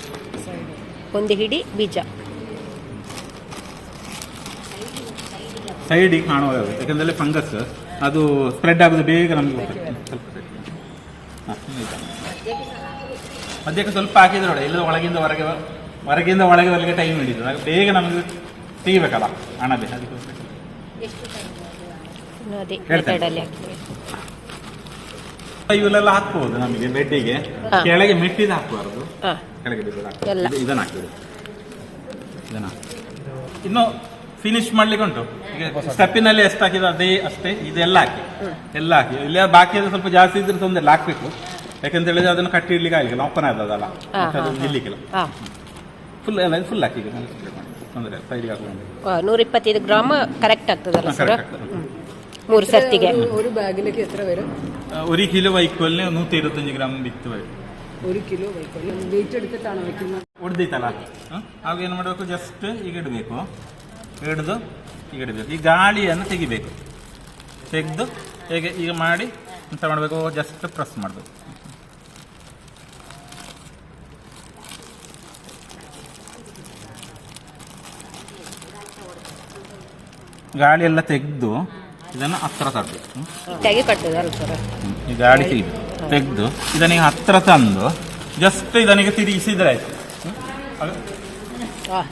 ಒಂದು ಹಿಡಿ ಬೀಜ. ಸೈಡಿಗೆ ಕಾಣುವ ಯಾಕಂದ್ರೆ ಫಂಗಸ್ ಅದು ಸ್ಪ್ರೆಡ್ ಆಗೋದು ಬೇಗ ನಮಗೆ ಗೊತ್ತಾಗ್ತದೆ. ಸ್ವಲ್ಪ ಮಧ್ಯಕ್ಕೆ ಸ್ವಲ್ಪ ಹಾಕಿದ್ರೆ ನೋಡಿ ಇಲ್ಲ ಒಳಗಿಂದ ಹೊರಗೆ ಹೊರಗಿಂದ ಒಳಗೆ ಒಳಗೆ ಟೈಮ್ ಹಿಡಿತದೆ. ಆಗ ಬೇಗ ನಮಗೆ ತೆಗಿಬೇಕಲ್ಲ ಅಣಬೆ ಅದಕ್ಕೋಸ್ಕರ ಇನ್ನು ಅದೇ ಹೇಳ್ತೇನೆ. ಮೆಥಡಲ್ಲಿ ಹಾಕಿದ್ರೆ ಇವನ್ನೆಲ್ಲ ಹಾಕ್ಬೋದು ನಮಗೆ ಬೆಡ್ಡಿಗೆ. ಕೆಳಗೆ ಮೆಟ್ಟಿದ ಹಾಕಬಾರ್ದು. ಕೆಳಗೆ ಬಿದ್ದು ಹಾಕ್ಬೋದು. ಇದನ್ನ ಹಾಕಿಬಿಡು ಇದನ್ನ. ಇನ್ನು ಫಿನಿಶ್ ಮಾಡ್ಲಿಕ್ಕೆ ಉಂಟು? ಸ್ಟೆಪ್ಪಿನಲ್ಲಿ ಎಷ್ಟು ಹಾಕಿದ ಅದೇ ಅಷ್ಟೇ ಇದೆಲ್ಲ ಹಾಕಿ ಎಲ್ಲ ಹಾಕಿ ಇಲ್ಲ ಬಾಕಿ ಅದು ಸ್ವಲ್ಪ ಜಾಸ್ತಿ ಇದ್ರೆ ತೊಂದರೆ ಇಲ್ಲ ಹಾಕ್ಬೇಕು ಯಾಕಂತ ಹೇಳಿದ್ರೆ ಅದನ್ನು ಕಟ್ಟಿ ಇಡ್ಲಿಕ್ಕೆ ಆಗಿಲ್ಲ ಓಪನ್ ಆದದಲ್ಲ ಹಾ, ಮತ್ತೆ ಅದು ಹಾ, ನಿಲ್ಲಿಕ್ಕಿಲ್ಲ ಹಾಂ ಫುಲ್ ಎಲ್ಲ ಫುಲ್ ಹಾಕಿ ಈಗ ತೊಂದರೆ ಸೈಡ್ಗೆ ಹಾಕೊಂಡು നൂറ് ഇപ്പത്തിയത് ഗ്രാം കറക്റ്റ് ಆಗ್ತದಲ್ಲ ಹಾ, ಸರ್ correct ಆಗ್ತದೆ. ಮೂರು ಸರ್ತಿಗೆ ഒരു ബാഗിലേക്ക് എത്ര വരും ഒരു കിലോ വൈക്കോലിന് നൂറ്റി ഇരുപത്തഞ്ച് ഗ്രാം വിത്ത് വരും ഒരു കിലോ വൈക്കോല് വെയിറ്റ് എടുത്തിട്ടാണ് വെക്കുന്നത് ಹೊಡೆದೈತಲ್ಲ ಆಗ ಏನು ಮಾಡಬೇಕು ಜಸ್ಟ್ ಈಗ ಇಡಬೇಕು ಹಿಡಿದು ಈಗ ಇಡಬೇಕು ಈ ಗಾಳಿಯನ್ನು ತೆಗಿಬೇಕು. ತೆಗೆದು ಹೇಗೆ ಈಗ ಮಾಡಿ ಎಂತ ಮಾಡಬೇಕು. ಜಸ್ಟ್ ಪ್ರೆಸ್ ಮಾಡಬೇಕು. ಗಾಳಿ ಎಲ್ಲ ತೆಗೆದು ಇದನ್ನು ಹತ್ರ ತರಬೇಕು. ಈ ಗಾಳಿ ತೆಗೆದು ತೆಗೆದು ಇದನಿಗೆ ಹತ್ರ ತಂದು ಜಸ್ಟ್ ಇದನಿಗೆ ತಿರುಗಿಸಿದ್ರೆ ಆಯ್ತು.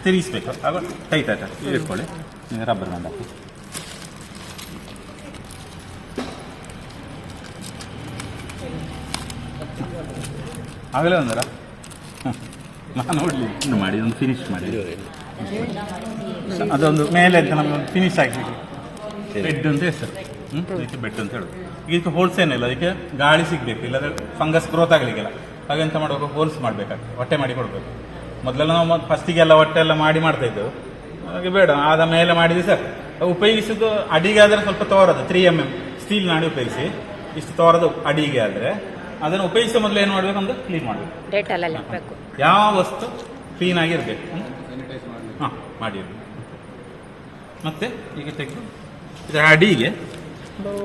ತಿರುಗಿಸ್ಬೇಕು. ಆಗ ಟೈಟ್ ಆಯ್ತಾ. ಇಟ್ಕೊಳ್ಳಿ ರಬ್ಬರ್ ಬ್ಯಾಂಡ್ ಹಾಕಿ ಆಗಲೇ ಒಂದರ ನಾನು ನೋಡಲಿ ಇನ್ನು ಮಾಡಿ ಒಂದು ಫಿನಿಶ್ ಮಾಡಿ ಅದೊಂದು ಮೇಲೆ ಅಂತ ನಮ್ಗೆ ಒಂದು ಫಿನಿಶ್ ಹಾಕಲಿಕ್ಕೆ ಬೆಡ್ ಅಂತ ಹೆಸರು ಹ್ಮ್? ಅದಕ್ಕೆ ಬೆಡ್ ಅಂತ ಹೇಳೋದು ಇದಕ್ಕೆ ಹೋಲ್ಸ್ ಏನಿಲ್ಲ ಅದಕ್ಕೆ ಗಾಳಿ ಸಿಗಬೇಕು ಇಲ್ಲದ್ರೆ ಫಂಗಸ್ ಗ್ರೋತ್ ಆಗಲಿಕ್ಕಿಲ್ಲ ಹಾಗೆಂತ ಮಾಡುವಾಗ ಹೋಲ್ಸ್ ಮಾಡಬೇಕಾಗ್ತದೆ ಹೊಟ್ಟೆ ಮಾಡಿ ಕೊಡಬೇಕು ಮೊದಲೆಲ್ಲ ನಾವು ಫಸ್ಟಿಗೆಲ್ಲ ಹೊಟ್ಟೆ ಎಲ್ಲ ಮಾಡಿ ಮಾಡ್ತಾ ಇದ್ದೆವು ಹಾಗೆ ಬೇಡ ಆದ ಮೇಲೆ ಮಾಡಿದ್ರೆ ಸರ್. ಉಪಯೋಗಿಸೋದು ಅಡಿಗೆ ಆದರೆ ಸ್ವಲ್ಪ ತೋರದು ತ್ರೀ ಎಂ ಎಂ ಸ್ಟೀಲ್ ನಾಡಿ ಉಪಯೋಗಿಸಿ. ಇಷ್ಟು ತೋರದು ಅಡಿಗೆ ಆದರೆ. ಅದನ್ನು ಉಪಯೋಗಿಸೋ ಮೊದಲು ಏನು ಮಾಡಬೇಕು ಅಂದ್ರೆ ಕ್ಲೀನ್ ಮಾಡಬೇಕು. ಯಾವ ವಸ್ತು ಕ್ಲೀನ್ ಆಗಿರ್ಬೇಕು ಹಾಂ ಮಾಡಿ ಮತ್ತೆ ಈಗ ತೆಗೆದು ಇದು ಅಡಿಗೆ.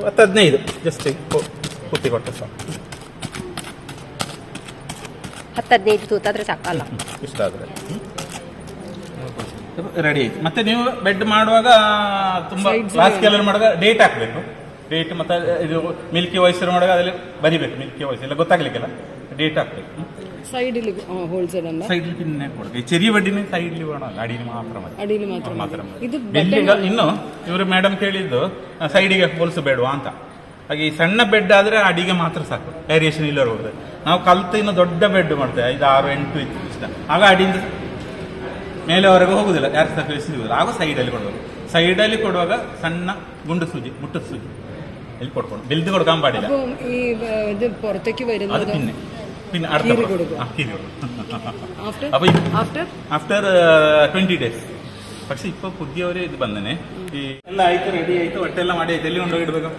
ಹತ್ತು ಹದಿನೈದು ಜಸ್ಟ್ ಕುಟ್ಟಿ ಕೊಟ್ಟು ಸರ್ ಹತ್ತು ಹದಿನೈದು ತೂತಾದ್ರೆ ಸಾಕಲ್ಲ. ಇಷ್ಟ ಆದರೆ. ರೆಡಿ ಆಯ್ತು. ಮತ್ತೆ ನೀವು ಬೆಡ್ ಮಾಡುವಾಗ ತುಂಬಾ ಕೆಲವರು ಮಾಡುವಾಗ ಡೇಟ್ ಹಾಕಬೇಕು. ಡೇಟ್ ಮತ್ತೆ ಇದು ಮಿಲ್ಕಿ ವಾಯ್ಸ್ ಮಾಡುವಾಗ ಅದರಲ್ಲಿ ಬರಿಬೇಕು ಮಿಲ್ಕಿ ವಾಯ್ಸ್ ಎಲ್ಲ ಗೊತ್ತಾಗ್ಲಿಕ್ಕೆಲ್ಲ. ಡೇಟ್ ಹಾಕ್ಬೇಕು. ಸೈಡಲ್ಲಿ ಹೋಲ್ಸ್ ಅದನ್ನ ಸೈಡ್ ಪಿನ್ ಕೊಡಬೇಕು. ಈ ಚೆರಿ ಬಡ್ಡಿನೇ ಸೈಡ್ಲಿ ಬೇಡ ಅಡಿಲಿ ಮಾತ್ರ. ಇದು ಇನ್ನು ಇವರು ಮೇಡಮ್ ಕೇಳಿದ್ದು ಸೈಡಿಗೆ ಹೋಲ್ಸ್ ಬೇಡವಾ ಅಂತ. ಹಾಗೆ ಈ ಸಣ್ಣ ಬೆಡ್ ಆದ್ರೆ ಅಡಿಗೆ ಮಾತ್ರ ಸಾಕು. ವೇರಿಯೇಷನ್ ಇಲ್ಲ ಹೋಗುತ್ತೆ. ನಾವು ಕಲ್ತು ಇನ್ನು ದೊಡ್ಡ ಬೆಡ್ ಮಾಡ್ತೇವೆ ಐದು ಆರು ಎಂಟು ಇತ್ತು ಇಷ್ಟ. ಆಗ ಅಡಿಯಿಂದ ಮೇಲೆ ಹೊರಗೆ ಹೋಗುದಿಲ್ಲ ಯಾರು ಸಹ ಸಿಗುದಿಲ್ಲ ಆಗ ಸೈಡಲ್ಲಿ ಕೊಡುವಾಗ ಸೈಡಲ್ಲಿ ಕೊಡುವಾಗ ಸಣ್ಣ ಗುಂಡು ಸೂಜಿ ಮುಟ್ಟದ ಸೂಜಿ ಇಲ್ಲಿ ಕೊಡ್ಕೊಂಡು ಬೆಲ್ದು കൊടുക്കാൻ പാടില്ല ഈ ഇത് പുറത്തേക്ക് വരുന്നത് പിന്നെ പിന്നെ അടുത്ത അപ്പൊ ആഫ്റ്റർ ആഫ്റ്റർ ട്വന്റി ഡേയ്സ് പക്ഷെ ഇപ്പൊ പുതിയ ഒരു ഇത് ಬಂದನೆ ഈ ಎಲ್ಲ ಆಯ್ತು ರೆಡಿ ಆಯ್ತು ಹೊಟ್ಟೆ ಎಲ್ಲ ಮಾಡಿ ಆಯ್ತು ಎಲ್ಲಿ ಕೊಂಡೋಗಿ ಇಡ್ಬೇಕು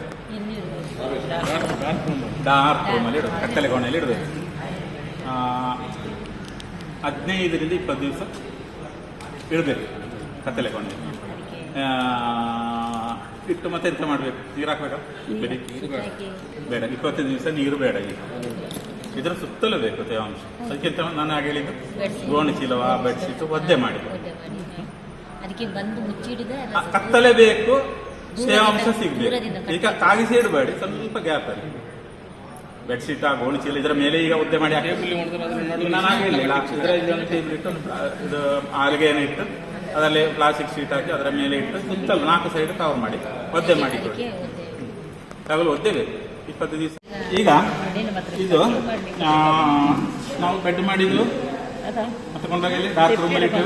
ಡಾರ್ಕ್ ರೂಮಲ್ಲಿ ಇಡಬೇಕು ಕಟ್ಟಲೆ ಕೋಣೆಯಲ್ಲಿ ಇಡಬೇಕು ಹದಿನೈದರಿಂದ ಇಪ್ಪತ್ತು ದಿವಸ ಇಡಬೇಕು ಕತ್ತಲೆ ಕೊಂಡೆ. ಇಟ್ಟು ಮತ್ತೆ ಎಂತ ಮಾಡಬೇಕು? ನೀರು ಹಾಕ್ಬೇಕು? ಬೇಡಿ. ಬೇಡ. ಇಪ್ಪತ್ತೈದು ದಿವಸ ನೀರು ಬೇಡ ಈಗ. ಇದರ ಸುತ್ತಲೂ ಬೇಕು ತೇವಾಂಶ. ಅದಕ್ಕಿಂತ ನಾನು ಆಗ ಹೇಳಿದ್ದು? ಗೋಣಿ ಚೀಲವ ಬೆಡ್ಶೀಟ್ ಒದ್ದೆ ಮಾಡಿ ಅದಕ್ಕೆ ಬಂದು ಮುಚ್ಚಿಡಿದ ಕತ್ತಲೆ ಬೇಕು ತೇವಾಂಶ ಸಿಗಬೇಕು. ಸಿಗ್ಬೇಕು ಈಗ ತಾಗಿಸಿ ಇಡಬೇಡಿ ಸ್ವಲ್ಪ ಗ್ಯಾಪ್ ಅಲ್ಲಿ. ಬೆಡ್ಶೀಟ್ ಆ ಗೋಣಿ ಚೀಲ ಇದರ ಮೇಲೆ ಈಗ ಉದ್ದೆ ಮಾಡಿ ಇದರ ಇದೊಂದು ಟೇಬಲ್ ಇಟ್ಟು ಇದು ಆಲ್ಗೆಯನ್ನು ಇಟ್ಟು ಅದರಲ್ಲಿ ಪ್ಲಾಸ್ಟಿಕ್ ಶೀಟ್ ಹಾಕಿ ಅದರ ಮೇಲೆ ಇಟ್ಟು ಸುತ್ತಲೂ ನಾಲ್ಕು ಸೈಡ್ ಕವರ್ ಮಾಡಿ ಒದ್ದೆ ಮಾಡಿ ಕೊಡಿ ತಗಲು ಒದ್ದೆ. ಬೇಕು ಇಪ್ಪತ್ತು ದಿವಸ. ಈಗ ಇದು ನಾವು ಬೆಡ್ ಮಾಡಿದ್ದು. ಮತ್ತೆ ಕೊಂಡಾಗ ಇಲ್ಲಿ ಡಾರ್ಕ್ ರೂಮಲ್ಲಿ ಇಟ್ಟು.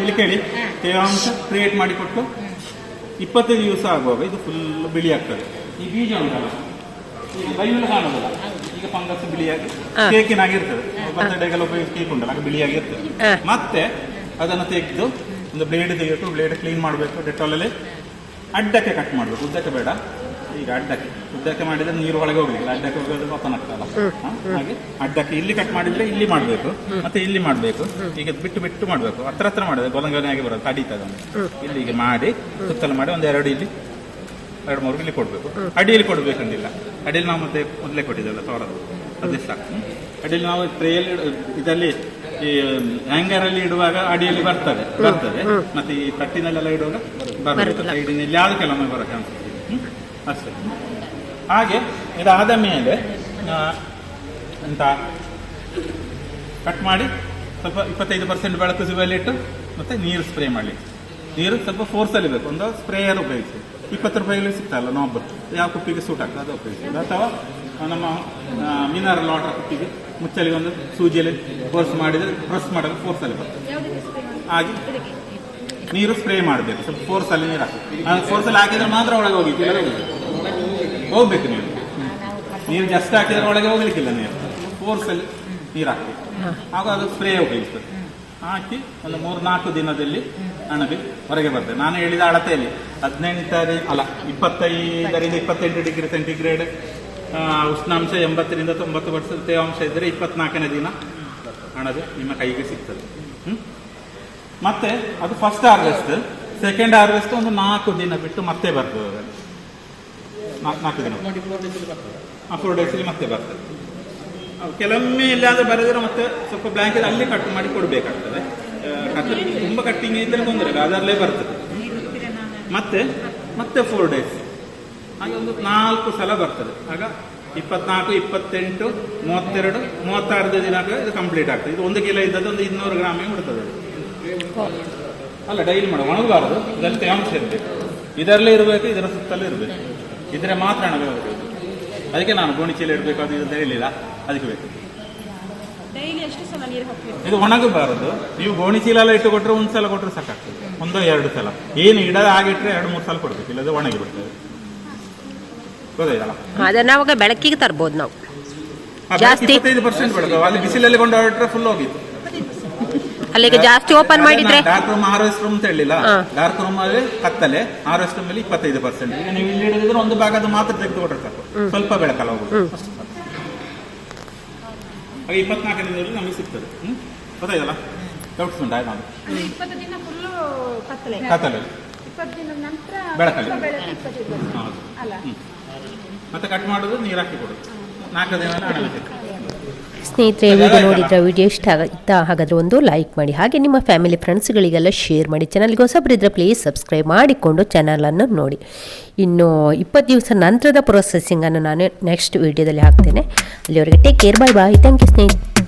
ನೀರು ಕೇಳಿ ತೇವಾಂಶ ಕ್ರಿಯೇಟ್ ಮಾಡಿಕೊಟ್ಟು ಇಪ್ಪತ್ತೈದು ದಿವಸ ಆಗುವಾಗ ಇದು ಫುಲ್ ಬಿಳಿ ಆಗ್ತದೆ. ಈ ಬೀಜ ಉಂಟಲ್ಲ? ಈಗ ಕಾಣೋದಿಲ್ಲ ಈಗ ಫಂಗಸ್ ಬಿಳಿಯಾಗಿ ಬರ್ತಡೆಗೆಲ್ಲ ಉಪಯೋಗಿಸಿ ಕೇಕ್ ಉಂಟಲ್ಲ ಆಗ ಹಾ. ಮತ್ತೆ ಅದನ್ನು ತೆಗೆದು ಒಂದು ಬ್ಲೇಡ್ ತೆಗೆದು ಬ್ಲೇಡ್ ಕ್ಲೀನ್ ಮಾಡಬೇಕು. ಡೆಟಾಲಲ್ಲಿ ಅಡ್ಡಕ್ಕೆ ಕಟ್ ಮಾಡಬೇಕು. ಉದ್ದಕ್ಕೆ ಬೇಡ. ಈಗ ಅಡ್ಡಕ್ಕೆ. ಉದ್ದಕ್ಕೆ ಮಾಡಿದ್ರೆ ನೀರು ಒಳಗೆ ಹೋಗ್ಲಿಲ್ಲ ಅಡ್ಡಕ್ಕೆ ಹೋಗೋದು ಓಪನ್ ಆಗ್ತಲ್ಲ ಹಾಗೆ ಅಡ್ಡಕ್ಕೆ ಇಲ್ಲಿ ಕಟ್ ಮಾಡಿದ್ರೆ ಇಲ್ಲಿ ಮಾಡಬೇಕು. ಮತ್ತೆ ಇಲ್ಲಿ ಮಾಡಬೇಕು. ಈಗ ಬಿಟ್ಟು ಬಿಟ್ಟು ಮಾಡಬೇಕು. ಹತ್ರ ಹತ್ರ ಮಾಡಿದ್ರೆ ಗೊಲಂಗನೆಯಾಗಿ ಬರೋದು ತಡೀತದೆ. ಇಲ್ಲಿ ಇಲ್ಲಿಗೆ ಮಾಡಿ ಸುತ್ತಲು ಮಾಡಿ ಒಂದೆರಡು ಎರಡು ಇಲ್ಲಿ ಎರಡು ಮೂರು ಇಲ್ಲಿ ಕೊಡಬೇಕು. ಅಡಿಯಲ್ಲಿ ಕೊಡಬೇಕಂದಿಲ್ಲ. ಅಡಿಯಲ್ಲಿ ನಾವು ಮತ್ತೆ ಮೊದಲೇ ಕೊಟ್ಟಿದ್ದಲ್ಲ ತೋರದು ಅದೇ ಸಾಕು. ಅಡಿಯಲ್ಲಿ ನಾವು ಟ್ರೇಯಲ್ಲಿ ಇದರಲ್ಲಿ ಈ ಹ್ಯಾಂಗರ್ ಅಲ್ಲಿ ಇಡುವಾಗ ಅಡಿಯಲ್ಲಿ ಬರ್ತದೆ ಬರ್ತದೆ. ಮತ್ತೆ ಈ ತಟ್ಟಿನಲ್ಲೆಲ್ಲ ಇಡುವಾಗ ಬರಬೇಕು. ಸೈಡಿನಲ್ಲಿ ಯಾವುದು ಕೆಲವೊಮ್ಮೆ ಬರೋ ಚಾನ್ಸ್ ಅಷ್ಟೇ. ಹಾಗೆ ಇದಾದ ಮೇಲೆ ಅಂತ ಎಂತ ಕಟ್ ಮಾಡಿ ಸ್ವಲ್ಪ ಇಪ್ಪತ್ತೈದು ಪರ್ಸೆಂಟ್ ಬೆಳಕು ಸಿಗುವಲ್ಲಿ ಇಟ್ಟು ಮತ್ತೆ ನೀರು ಸ್ಪ್ರೇ ಮಾಡಲಿ ನೀರು ಸ್ವಲ್ಪ ಫೋರ್ಸಲ್ಲಿ ಬೇಕು. ಒಂದು ಸ್ಪ್ರೇಯರ್ ಉಪಯೋಗಿಸಿ. ಇಪ್ಪತ್ತು ರೂಪಾಯಿಗಳು ಸಿಗ್ತಲ್ಲ ನಾಬ್ ಯಾವ ಕುಪ್ಪಿಗೆ ಸೂಟ್ ಆಗ್ತದೆ ಅದು ಉಪಯೋಗಿಸಿ ಅಥವಾ ನಮ್ಮ ಮಿನರಲ್ ವಾಟರ್ ಕುಪ್ಪಿಗೆ ಮುಚ್ಚಲಿಗೆ ಒಂದು ಸೂಜಿಯಲ್ಲಿ ಫೋರ್ಸ್ ಮಾಡಿದರೆ ಪ್ರೆಸ್ ಮಾಡಲು ಫೋರ್ಸಲ್ಲಿ ಬರ್ತದೆ. ಹಾಗೆ ನೀರು ಸ್ಪ್ರೇ ಮಾಡಬೇಕು ಸ್ವಲ್ಪ ಫೋರ್ಸಲ್ಲಿ ನೀರು ಹಾಕಿ ಫೋರ್ಸಲ್ಲಿ ಹಾಕಿದ್ರೆ ಮಾತ್ರ ಒಳಗೆ ಹೋಗಿತ್ತು ಇಲ್ಲ ಹೋಗ್ಬೇಕು ನೀರು. ನೀರು ಜಾಸ್ತಿ ಹಾಕಿದ್ರೆ ಒಳಗೆ ಹೋಗ್ಲಿಕ್ಕಿಲ್ಲ ನೀರು. ಫೋರ್ಸಲ್ಲಿ ನೀರು ಹಾಕಬೇಕು. ಹಾಗೂ ಅದು ಸ್ಪ್ರೇ ಉಪಯೋಗಿಸ್ತದೆ. ಹಾಕಿ ಒಂದು ಮೂರು ನಾಲ್ಕು ದಿನದಲ್ಲಿ ಅಣಬೆ ಹೊರಗೆ ಬರ್ತದೆ. ನಾನು ಹೇಳಿದ ಅಳತೆಯಲ್ಲಿ ಹದಿನೆಂಟರಿ ಅಲ್ಲ ಇಪ್ಪತ್ತೈದರಿಂದ ಇಪ್ಪತ್ತೆಂಟು ಡಿಗ್ರಿ ಸೆಂಟಿಗ್ರೇಡ್ ಉಷ್ಣಾಂಶ ಎಂಬತ್ತರಿಂದ ತೊಂಬತ್ತು ಪರ್ಸೆಂಟ್ ತೇವಾಂಶ ಇದ್ದರೆ ಇಪ್ಪತ್ನಾಲ್ಕನೇ ದಿನ ಅಣಬೆ ನಿಮ್ಮ ಕೈಗೆ ಸಿಗ್ತದೆ. ಹ್ಮ್? ಮತ್ತೆ ಅದು ಫಸ್ಟ್ ಹಾರ್ವೆಸ್ಟ್ ಸೆಕೆಂಡ್ ಹಾರ್ವೆಸ್ಟ್ ಒಂದು ನಾಲ್ಕು ದಿನ ಬಿಟ್ಟು ಮತ್ತೆ ಬರ್ತದೆ. ನಾಲ್ಕು ದಿನ. ಫೋರ್ ಡೇಸಲ್ಲಿ ಮತ್ತೆ ಬರ್ತದೆ. ಕೆಲವೊಮ್ಮೆ ಇಲ್ಲಾದ್ರೆ ಬರೆದ್ರೆ ಮತ್ತೆ ಸ್ವಲ್ಪ ಬ್ಲಾಂಕೆಟ್ ಅಲ್ಲಿ ಕಟ್ ಮಾಡಿ ಕೊಡಬೇಕಾಗ್ತದೆ. ಕಟ್ ತುಂಬ ಕಟ್ಟಿಂಗ್ ಇದ್ದರೆ ತೊಂದರೆ ಇಲ್ಲ, ಅದರಲ್ಲೇ ಬರ್ತದೆ. ಮತ್ತೆ ಮತ್ತೆ ಫೋರ್ ಡೇಸ್ ಹಾಗೆ ಒಂದು ನಾಲ್ಕು ಸಲ ಬರ್ತದೆ. ಆಗ ಇಪ್ಪತ್ನಾಲ್ಕು, ಇಪ್ಪತ್ತೆಂಟು, ಮೂವತ್ತೆರಡು, ಮೂವತ್ತಾರು ದಿನ ಇದು ಕಂಪ್ಲೀಟ್ ಆಗ್ತದೆ. ಇದು ಒಂದು ಕಿಲೋ ಇದ್ದದ್ದು ಒಂದು ಇನ್ನೂರು ಗ್ರಾಮಿಗೆ ಬಿಡ್ತದೆ. ಅಲ್ಲ ಡೈಲಿ ಮಾಡ. ಒಣಗಬಾರದು. ಇದರಲ್ಲಿ ತೇವಾಂಶ ಇರಬೇಕು. ಇದರಲ್ಲೇ ಇರಬೇಕು, ಇದರ ಸುತ್ತಲೇ ಇರಬೇಕು. ಇದ್ರೆ ಮಾತ್ರ ಹಣ ಅದಕ್ಕೆ ನಾನು ಗೋಣಿಚೀಲ ಇಡಬೇಕು, ಅದು ಅಂತ ಹೇಳಿಲ್ಲ. ಅದಕ್ಕೆ ಬೇಕು. ಇದು ಒಣಗಬಾರದು. ನೀವು ಗೋಣಿ ಚೀಲ ಎಲ್ಲ ಇಟ್ಟು ಕೊಟ್ಟರೆ ಒಂದು ಸಲ ಕೊಟ್ಟರೆ ಸಾಕಾಗ್ತದೆ. ಒಂದು ಎರಡು ಸಲ. ಏನು ಇಡದ ಆಗಿಟ್ರೆ ಎರಡು ಮೂರು ಸಲ ಕೊಡ್ಬೇಕು. ಇಲ್ಲದೆ ಒಣಗಿ ಬಿಡ್ತದೆ ಗೊತ್ತಾಯ್ತಲ್ಲ? ಅದನ್ನ ಅವಾಗ ಬೆಳಕಿಗೆ ತರ್ಬೋದು ನಾವು. ಜಾಸ್ತಿ? ಇಪ್ಪತ್ತೈದು ಪರ್ಸೆಂಟ್ ಅಲ್ಲಿ ಬಿಸಿಲಲ್ಲಿ ಕೊಂಡು ಹೊರಟ್ರೆ ಫುಲ್ ಹೋಗಿತ್ತು ಅಲ್ಲಿಗೆ ಈಗ ಜಾಸ್ತಿ ಓಪನ್ ಮಾಡಿದ್ರೆ ಡಾರ್ಕ್ ರೂಮ್ ಹಾರ್ವೆಸ್ಟ್ ರೂಮ್ ಅಂತ ಹೇಳಿಲ್ಲ. ಡಾರ್ಕ್ ರೂಮ್ ಅಲ್ಲಿ ಕತ್ತಲೆ ಹಾರ್ವೆಸ್ಟ್ ರೂಮ್ ಅಲ್ಲಿ ಇಪ್ಪತ್ತೈದು ಪರ್ಸೆಂಟ್ ಈಗ ನೀವು ಇಲ್ಲಿ ಹಿಡಿದ್ರೆ ಒಂದು ಭಾಗದ ಮಾತ್ರ ತೆಗೆದುಕೊಟ್ರೆ ಸಾಕು. ಸ್ವಲ್ಪ ಬೆಳಕಲ್ಲ ಹೋಗುದು. ಹಾಗೆ ಇಪ್ಪತ್ನಾಲ್ಕನೇ ದಿನದಲ್ಲಿ ನಮಗೆ ಸಿಗ್ತದೆ. ಹ್ಮ್? ಗೊತ್ತಾಯ್ತಲ್ಲ? ಡೌಟ್ಸ್ ಉಂಟಾ ನಾನು ಇಪ್ಪತ್ತು ದಿನ ಫುಲ್ಲು ಕತ್ತಲೆ. ಕತ್ತಲೆ. ಇಪ್ಪತ್ತು ದಿನದ ನಂತರ ಬೆಳಕಲ್ಲಿ. ಹೌದು. ಅಲ್ಲ. ಮತ್ತೆ ಕಟ್ ಮಾಡೋದು ನೀರು ಹಾಕಿ ಕೊಡೋದು. ನಾಲ್ಕು ದಿನ ಹಣ ಸ್ನೇಹಿತರೆ ವಿಡಿಯೋ ನೋಡಿದ್ರೆ ವಿಡಿಯೋ ಇಷ್ಟ ಇತ್ತ ಹಾಗಾದರೆ ಒಂದು ಲೈಕ್ ಮಾಡಿ. ಹಾಗೆ ನಿಮ್ಮ ಫ್ಯಾಮಿಲಿ ಫ್ರೆಂಡ್ಸ್ಗಳಿಗೆಲ್ಲ ಶೇರ್ ಮಾಡಿ. ಚಾನಲ್ಗೆ ಹೊಸಬರಿದ್ರೆ ಪ್ಲೀಸ್ ಸಬ್ಸ್ಕ್ರೈಬ್ ಮಾಡಿಕೊಂಡು ಚಾನಲನ್ನು ನೋಡಿ. ಇನ್ನು ಇಪ್ಪತ್ತು ದಿವಸ ನಂತರದ ಪ್ರೊಸೆಸಿಂಗನ್ನು ನಾನು ನೆಕ್ಸ್ಟ್ ವಿಡಿಯೋದಲ್ಲಿ ಹಾಕ್ತೇನೆ. ಅಲ್ಲಿವರೆಗೆ take care bye bye thank you ಸ್ನೇಹಿತರೆ.